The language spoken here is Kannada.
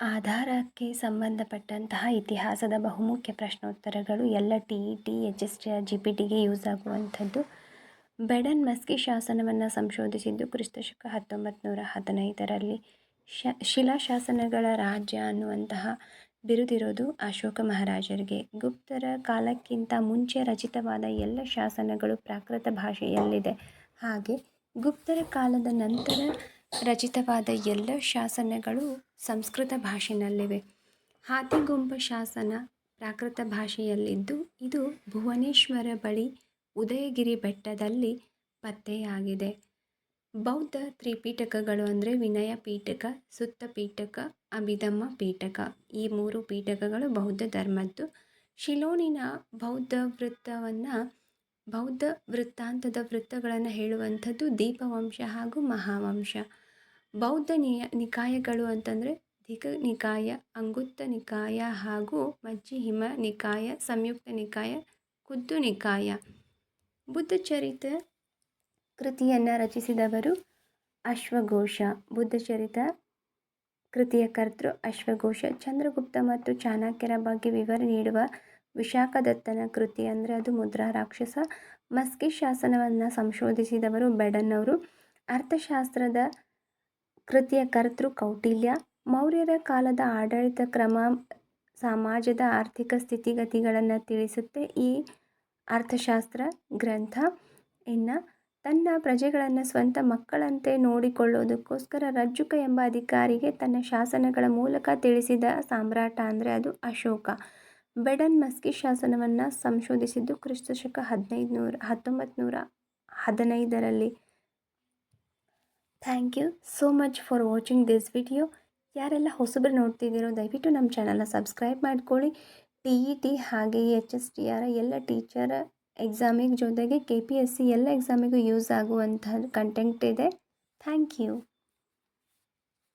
ಆಧಾರಕ್ಕೆ ಸಂಬಂಧಪಟ್ಟಂತಹ ಇತಿಹಾಸದ ಬಹುಮುಖ್ಯ ಪ್ರಶ್ನೋತ್ತರಗಳು ಎಲ್ಲ T E T, H, S, T, R, G, P ಟಿಗೆ ಯೂಸ್ ಆಗುವಂಥದ್ದು. ಬೆಡನ್ ಮಸ್ಕಿ ಶಾಸನವನ್ನು ಸಂಶೋಧಿಸಿದ್ದು ಕ್ರಿಸ್ತಶಕ ಹತ್ತೊಂಬತ್ತು ನೂರ ಹದಿನೈದರಲ್ಲಿ. ಶ ಶಿಲಾಶಾಸನಗಳ ರಾಜ್ಯ ಅನ್ನುವಂತಹ ಬಿರುದಿರೋದು ಅಶೋಕ ಮಹಾರಾಜರಿಗೆ. ಗುಪ್ತರ ಕಾಲಕ್ಕಿಂತ ಮುಂಚೆ ರಚಿತವಾದ ಎಲ್ಲ ಶಾಸನಗಳು ಪ್ರಾಕೃತ ಭಾಷೆಯಲ್ಲಿದೆ. ಹಾಗೆ ಗುಪ್ತರ ಕಾಲದ ನಂತರ ರಚಿತವಾದ ಎಲ್ಲ ಶಾಸನಗಳು ಸಂಸ್ಕೃತ ಭಾಷೆಯಲ್ಲಿವೆ ಹಾತಿಗೊಂಬ ಶಾಸನ ಪ್ರಾಕೃತ ಭಾಷೆಯಲ್ಲಿದ್ದು, ಇದು ಭುವನೇಶ್ವರ ಬಳಿ ಉದಯಗಿರಿ ಬೆಟ್ಟದಲ್ಲಿ ಪತ್ತೆಯಾಗಿದೆ. ಬೌದ್ಧ ತ್ರಿಪೀಠಕಗಳು ಅಂದರೆ ವಿನಯ ಪೀಠಕ, ಸುತ್ತ ಪೀಠಕ ಅಭಿದಮ್ಮ ಪೀಠಕ ಈ ಮೂರು ಪೀಠಕಗಳು ಬೌದ್ಧ ಧರ್ಮದ್ದು. ಶಿಲೋನಿನ ಬೌದ್ಧ ವೃತ್ತವನ್ನು, ಬೌದ್ಧ ವೃತ್ತಾಂತದ ವೃತ್ತಗಳನ್ನು ಹೇಳುವಂಥದ್ದು ದೀಪವಂಶ ಹಾಗೂ ಮಹಾವಂಶ. ಬೌದ್ಧ ನಿಕಾಯಗಳು ಅಂತಂದರೆ ದಿಗ ನಿಕಾಯ, ಅಂಗುತ್ತ ನಿಕಾಯ ಹಾಗೂ ಮಜ್ಜಿಹಿಮ ನಿಕಾಯ, ಸಂಯುಕ್ತ ನಿಕಾಯ ಖುದ್ದು ನಿಕಾಯ. ಬುದ್ಧಚರಿತ ಕೃತಿಯನ್ನು ರಚಿಸಿದವರು ಅಶ್ವಘೋಷ. ಬುದ್ಧಚರಿತ ಕೃತಿಯ ಕರ್ತೃ ಅಶ್ವಘೋಷ. ಚಂದ್ರಗುಪ್ತ ಮತ್ತು ಚಾಣಕ್ಯರ ಬಗ್ಗೆ ವಿವರ ನೀಡುವ ವಿಶಾಖದತ್ತನ ಕೃತಿ ಅಂದರೆ ಅದು ಮುದ್ರಾ ರಾಕ್ಷಸ. ಮಸ್ಕಿ ಶಾಸನವನ್ನು ಸಂಶೋಧಿಸಿದವರು ಬೆಡನ್ ಅವರು ಅರ್ಥಶಾಸ್ತ್ರದ ಕೃತಿಯ ಕರ್ತೃ ಕೌಟಿಲ್ಯ. ಮೌರ್ಯರ ಕಾಲದ ಆಡಳಿತ ಕ್ರಮ ಸಮಾಜದ ಆರ್ಥಿಕ ಸ್ಥಿತಿಗತಿಗಳನ್ನು ತಿಳಿಸುತ್ತೆ ಈ ಅರ್ಥಶಾಸ್ತ್ರ ಗ್ರಂಥ. ಇನ್ನು ತನ್ನ ಪ್ರಜೆಗಳನ್ನು ಸ್ವಂತ ಮಕ್ಕಳಂತೆ ನೋಡಿಕೊಳ್ಳೋದಕ್ಕೋಸ್ಕರ ರಜ್ಜುಕ ಎಂಬ ಅಧಿಕಾರಿಗೆ ತನ್ನ ಶಾಸನಗಳ ಮೂಲಕ ತಿಳಿಸಿದ ಸಾಮ್ರಾಟ ಅಂದರೆ ಅದು ಅಶೋಕ. ಬೆಡನ್ ಮಸ್ಕಿ ಶಾಸನವನ್ನು ಸಂಶೋಧಿಸಿದ್ದು ಕ್ರಿಸ್ತಶಕ ಹದಿನೈದು ನೂರ ಹತ್ತೊಂಬತ್ತು ನೂರ ಹದಿನೈದರಲ್ಲಿ. Thank you so much for watching this video. ಯಾರೆಲ್ಲ ಹೊಸಬರು ನೋಡ್ತಿದ್ದೀರೋ ದಯವಿಟ್ಟು ನಮ್ಮ ಚಾನಲ್ನ ಸಬ್ಸ್ಕ್ರೈಬ್ ಮಾಡ್ಕೊಳ್ಳಿ. ಟಿ ಇ ಟಿ ಹಾಗೆ ಎಚ್ ಎಸ್ ಟಿ ಆರ್ ಎಲ್ಲ ಟೀಚರ್ ಎಕ್ಸಾಮಿಗೆ ಜೊತೆಗೆ ಕೆ ಪಿ ಎಸ್ ಸಿ ಎಲ್ಲ ಎಕ್ಸಾಮಿಗೂ ಯೂಸ್ ಆಗುವಂತಹ ಕಂಟೆಂಟ್ ಇದೆ. Thank you.